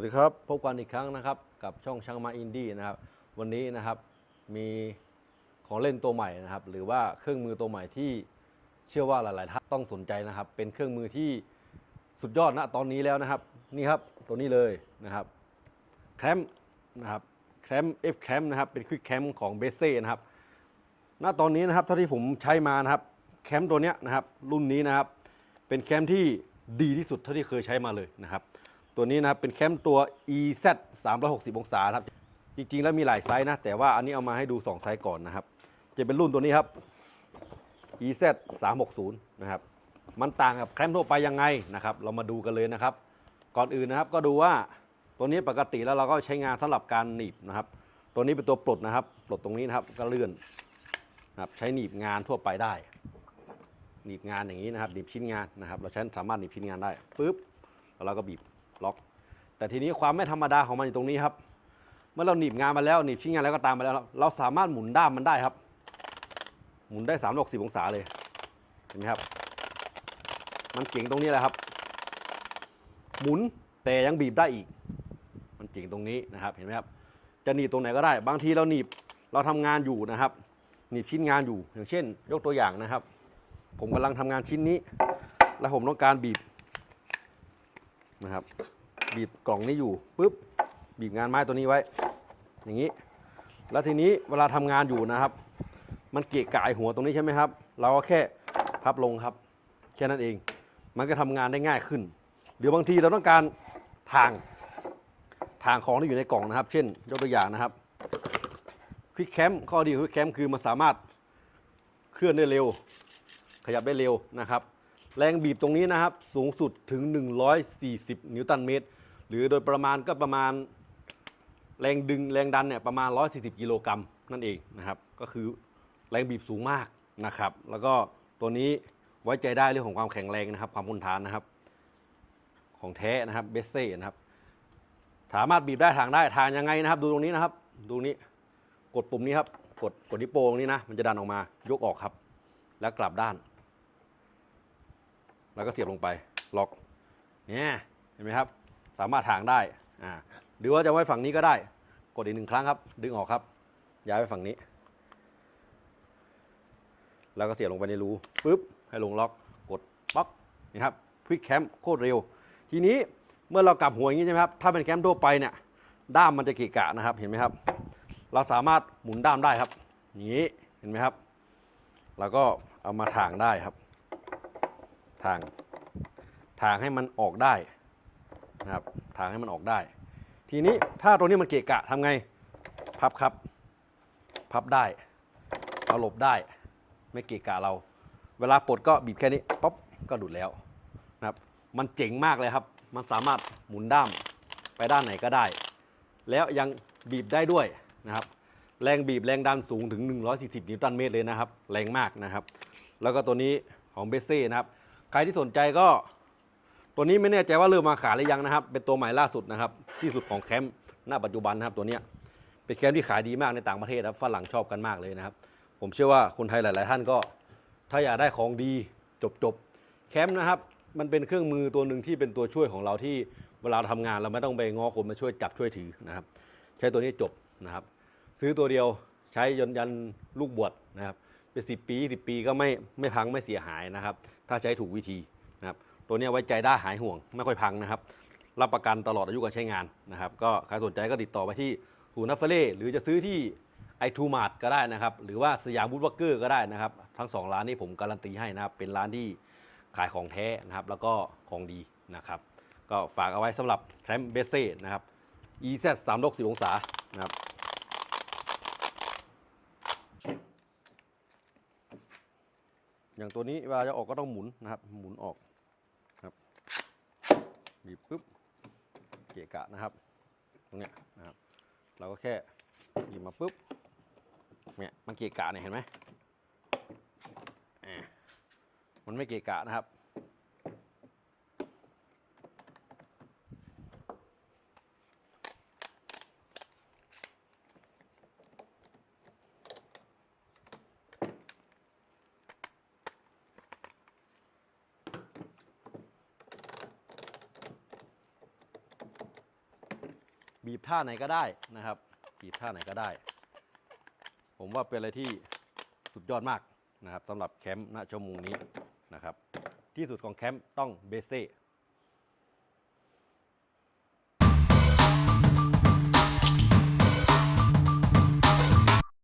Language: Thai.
วัสดีครับพบกันอีกครั้งนะครับกับช่องช่างมาอินดี้นะครับวันนี้นะครับมีของเล่นตัวใหม่นะครับ หรือว่าเครื่องมือตัวใหม่ที่เชื่อว่าหลาย ๆ ท่านต้องสนใจนะครับ เป็นเครื่องมือที่สุดยอดณตอนนี้แล้วนะครับนี่ครับตัวนี้เลยนะครับแคมนะครับแคม F แคมนะครับเป็นควิกแคมของเบเซ่นะครับณตอนนี้นะครับเท่าที่ผมใช้มานะครับแคมป์ตัวเนี้ยนะครับรุ่นนี้นะครับเป็นแคมป์ที่ดีที่สุดเท่าที่เคยใช้มาเลยนะครับ ตัวนี้นะครับเป็นแคมป์ตัว EZ 360 องศาครับ จริงๆ แล้วมีหลายไซส์นะ แต่ว่าอันนี้เอามาให้ดู 2 ไซส์ก่อนนะครับ จะเป็นรุ่นตัวนี้ครับ EZ 360 นะครับ มันต่างกับแคมป์ทั่วไปยังไงนะครับ เรามาดูกันเลยนะครับ ก่อนอื่นนะครับก็ดูว่าตัวนี้ปกติแล้วเราก็ใช้งานสำหรับการหนีบนะครับ ตัวนี้เป็นตัวปลดนะครับ ปลดตรงนี้นะครับก็เลื่อนนะครับใช้หนีบงานทั่วไปได้ หนีบงานอย่างนี้นะครับ หนีบชิ้นงานนะครับ เราใช้สามารถหนีบชิ้นงานได้ปุ๊บแล้วเราก็บีบ ล็อก แต่ทีนี้ความไม่ธรรมดาของมันอยู่ตรงนี้ครับ เมื่อเราหนีบงานมาแล้วหนีบชิ้นงานแล้วก็ตามมาแล้ว เราสามารถหมุนด้ามมันได้ครับ หมุนได้3 6 0องศาเลย เห็นไหมครับ มันเจ๋งตรงนี้แหละครับ หมุนแต่ยังบีบได้อีก มันเจ๋งตรงนี้นะครับ เห็นไหมครับ จะหนีบตรงไหนก็ได้ บางทีเราหนีบเราทำงานอยู่นะครับ หนีบชิ้นงานอยู่ อย่างเช่น ยกตัวอย่างนะครับ ผมกำลังทำงานชิ้นนี้ แล้วผมต้องการบีบ นะครับ บีบกล่องนี้อยู่ปุ๊บบีบงานไม้ตัวนี้ไว้ อย่างนี้ แล้วทีนี้เวลาทำงานอยู่นะครับ มันเกะกะไอ้หัวตรงนี้ใช่ไหมครับ เราก็แค่พับลงครับ แค่นั้นเอง มันก็ทำงานได้ง่ายขึ้น หรือบางทีเราต้องการทางทางของที่อยู่ในกล่องนะครับ เช่น ยกตัวอย่างนะครับควิกแคมข้อดีของควิกแคมคือมันสามารถเคลื่อนได้เร็ว ขยับได้เร็วนะครับ แรงบีบตรงนี้นะครับสูงสุดถึง 140 นิวตันเมตร หรือโดยประมาณก็ประมาณแรงดึงแรงดันเนี่ยประมาณ 140 กิโลกรัมนั่นเองนะครับก็คือแรงบีบสูงมากนะครับ แล้วก็ตัวนี้ไว้ใจได้เรื่องของความแข็งแรงนะครับ ความทนทานนะครับ ของแท้นะครับเบสเซ่นะครับ สามารถบีบได้ทางได้ทางยังไงนะครับ ดูตรงนี้นะครับ ดูนี้กดปุ่มนี้ครับ กดกดนิ้วโป้งนี้นะมันจะดันออกมายกออกครับ แล้วกลับด้าน แล้วก็เสียบลงไปล็อกเนี่ยเห็นไหมครับ สามารถถางได้อ่าหรือว่าจะไว้ฝั่งนี้ก็ได้ กดอีกหนึ่งครั้งครับ ดึงออกครับ ย้ายไปฝั่งนี้ แล้วก็เสียบลงไปในรูปุ๊บให้ลงล็อกกดป๊อกนี่ครับควิกแคมโคตรเร็ว ทีนี้เมื่อเรากลับหัวอย่างนี้ใช่ไหมครับถ้าเป็นแคมทั่วไปเนี่ยด้ามมันจะเกะกะนะครับเห็นไหมครับ เราสามารถหมุนด้ามได้ครับอย่างนี้เห็นไหมครับ แล้วก็เอามาถางได้ครับ ทางทางให้มันออกได้นะครับทางให้มันออกได้ ทีนี้ถ้าตัวนี้มันเกะกะทำไงพับครับ พับได้เอาหลบได้ ไม่เกะกะเรา เวลาปลดก็บีบแค่นี้ป๊อปก็ดูดแล้วนะครับมันเจ๋งมากเลยครับ มันสามารถหมุนด้ามไปด้านไหนก็ได้ แล้วยังบีบได้ด้วยนะครับ แรงบีบแรงดันสูงถึง 140 นิวตันเมตรเลยนะครับ แรงมากนะครับ แล้วก็ตัวนี้ของเบสเซ่นะครับ ใครที่สนใจก็ ตัวนี้ไม่แน่ใจว่าเริ่มมาขายหรือยังนะครับ เป็นตัวใหม่ล่าสุดนะครับ ที่สุดของแคมป์ณปัจจุบันนะครับ ตัวเนี้ยเป็นแคมป์ที่ขายดีมากในต่างประเทศครับฝรั่งชอบกันมากเลยนะครับ ผมเชื่อว่าคนไทยหลาย ๆ ท่านก็ ถ้าอยากได้ของดีจบจบๆแคมป์นะครับมันเป็นเครื่องมือตัวหนึ่งที่เป็นตัวช่วยของเราที่เวลาเราทำงานเราไม่ต้องไปง้อคนมาช่วยจับช่วยถือนะครับ ใช้ตัวนี้จบนะครับ ซื้อตัวเดียวใช้ยนยันลูกบวชนะครับ เป็นสิปีสิปีก็ไม่ไม่พังไม่เสียหายนะครับ ถ้าใช้ถูกวิธีนะครับตัวนี้ไว้ใจได้หายห่วงไม่ค่อยพังนะครับ รับประกันตลอดอายุการใช้งานนะครับ ก็ใครสนใจก็ติดต่อไปที่ศูนย์นัฟเฟเล่หรือจะซื้อที่ไอทูมาร์ก็ได้นะครับ หรือว่าสยามบูธวักเกอร์ก็ได้นะครับ ทั้งสองร้านนี้ผมการันตีให้นะครับ เป็นร้านที่ขายของแท้นะครับ แล้วก็ของดีนะครับ ก็ฝากเอาไว้สำหรับแคมเบเซ่นะครับ EZ 3 6 0องศานะครับ อย่างตัวนี้เวลาจะออกก็ต้องหมุนนะครับ หมุนออกครับบีบปุ๊บเกะกะนะครับ ตรงเนี้ยนะครับ เราก็แค่หยิบมาปุ๊บเนี่ยมันเกะกะเนี่ยเห็นไหมอ่ามันไม่เกะกะนะครับ บีบท่าไหนก็ได้นะครับ บีบท่าไหนก็ได้ ผมว่าเป็นอะไรที่สุดยอดมากนะครับสำหรับแคมป์ณชั่วโมงนี้นะครับ ที่สุดของแคมป์ต้องเบเซ่